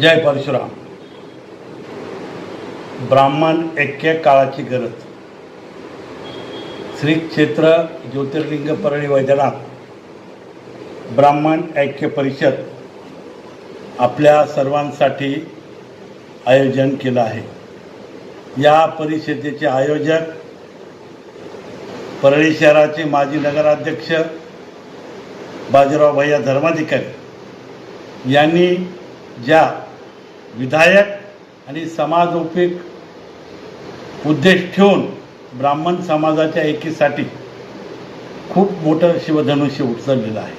जय परशुराम. ब्राह्मण ऐक्य काळाची गरज. श्री क्षेत्र ज्योतिर्लिंग परळी वैद्यनाथ. ब्राह्मण ऐक्य परिषद आपल्या सर्वांसाठी आयोजन केलं आहे. या परिषदेचे आयोजक परळी शहराचे माजी नगराध्यक्ष बाजीराव भैया धर्माधिकारी यांनी ज्या विधायक आणि समाजोपयोग उद्देश ठेवून ब्राह्मण समाजाच्या एकीसाठी खूप मोठं शिवधनुष्य उचललेलं आहे.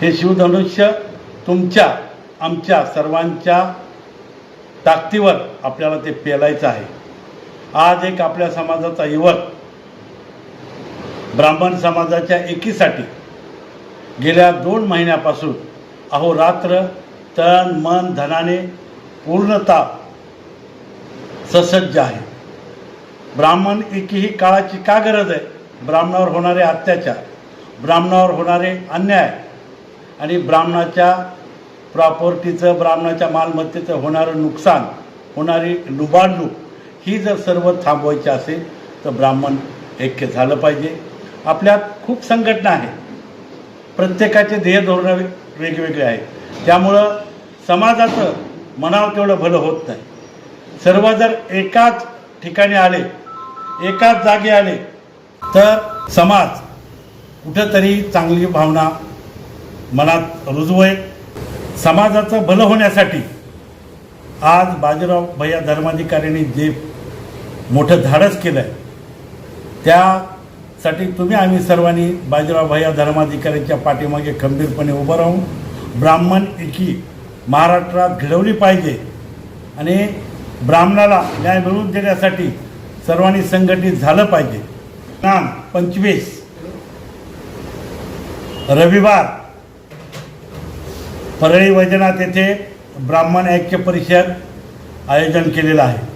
हे शिवधनुष्य तुमच्या आमच्या सर्वांच्या ताकदीवर आपल्याला ते पेलायचं आहे. आज एक आपल्या समाजाचा युवक ब्राह्मण समाजाच्या एकीसाठी गेल्या दोन महिन्यापासून अहोरात्र तन मन धनाने पूर्णता ससज्ज आहे. ब्राह्मण एकी ही काळाची का गरज आहे? ब्राह्मणावर होणारे अत्याचार ब्राह्मणावर होणारे अन्याय आणि ब्राह्मणाच्या प्रॉपर्टीचं ब्राह्मणाच्या मालमत्तेचं होणारं नुकसान होणारी लुबाडणूक ही जर सर्व थांबवायची असेल तर ब्राह्मण ऐक्य झालं पाहिजे. आपल्यात खूप संघटना आहे प्रत्येकाचे ध्येय धोरणं वेगवेगळे आहेत. त्यामुळं समाजाचं मनाव तेवढं भलं होत नाही. सर्व जर एकाच ठिकाणी आले एकाच जागी आले तर समाज कुठंतरी चांगली भावना मनात रुजू आहे समाजाचं भलं होण्यासाठी आज बाजीराव भैया धर्माधिकाऱ्यांनी जे मोठं धाडस केलं आहे त्यासाठी तुम्ही आम्ही सर्वांनी बाजीराव भैया धर्माधिकाऱ्यांच्या पाठीमागे खंबीरपणे उभं राहून ब्राह्मण एकी महाराष्ट्रात घडवली पाहिजे आणि ब्राह्मणाला न्याय मिळवून देण्यासाठी सर्वांनी संघटित झालं पाहिजे. नाम पंचवीस. रविवार. परळी वैजनाथ येथे ब्राह्मण ऐक्य परिषद आयोजन केलेलं आहे.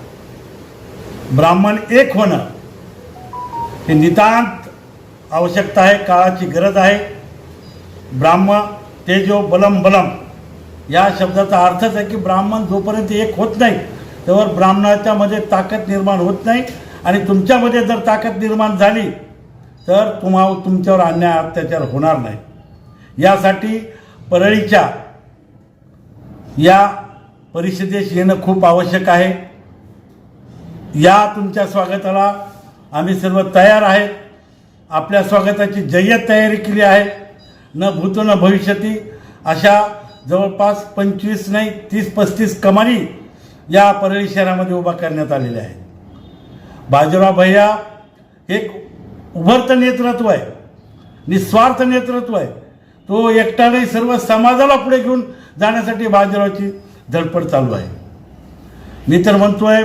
ब्राह्मण एक होणं हे नितांत आवश्यकता आहे काळाची गरज आहे. ब्राह्मण तेजो बलम बलम या शब्दाचा अर्थच आहे की ब्राह्मण जोपर्यंत एक होत नाही तेव्हा ब्राह्मणाच्या मध्ये ताकद निर्माण होत नाही. आणि तुमच्यामध्ये जर ताकद निर्माण झाली तर तुम्हा तुमच्यावर अन्याय अत्याचार होणार नाही. यासाठी परळीच्या या परिषदेस येणं खूप आवश्यक आहे. या तुमच्या स्वागताला आम्ही सर्व तयार आहेत आपल्या स्वागताची जय्यत तयारी केली आहे. न भूतो न भविष्यती. अशा जवळपास पंचवीस नाही तीस पस्तीस कमानी या परळी शहरामध्ये उभा करण्यात आलेल्या आहेत. बाजीराव भैया एक उभरतं नेतृत्व आहे निस्वार्थ नेतृत्व आहे. तो एकट्याने सर्व समाजाला पुढे घेऊन जाण्यासाठी बाजीरावची धडपड चालू आहे. मी तर म्हणतोय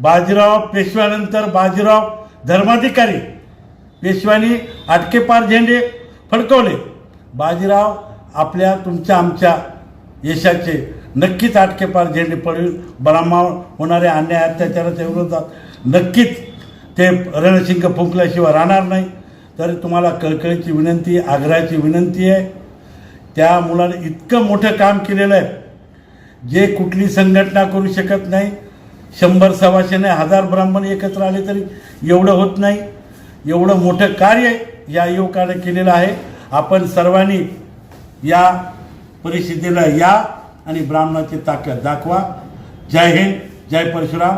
बाजीराव पेशव्यानंतर बाजीराव धर्माधिकारी पेशव्यांनी आटकेपार झेंडे फडकवले. बाजीराव आपल्या तुमच्या आमच्या यशाचे नक्कीच आटकेपार झेंडे पडून ब्राह्मण होणाऱ्या अन्याय अत्याचाराच्या विरोधात नक्कीच ते रणशिंग फुंकल्याशिवाय राहणार नाही. तर तुम्हाला कळकळीची विनंती आग्रहाची विनंती आहे. त्या मुलाने इतकं मोठं काम केलेलं आहे. जे कुठली संघटना करू शकत नाही शंभर सव्वाशे नाही हजार ब्राह्मण एकत्र आले तरी एवढं होत नाही. एवढं मोठं कार्य या युवकानं केलेलं आहे. आपण सर्वांनी या परिषदेला या आणि ब्राह्मणाची ताकद दाखवा. जय हिंद जय परशुराम.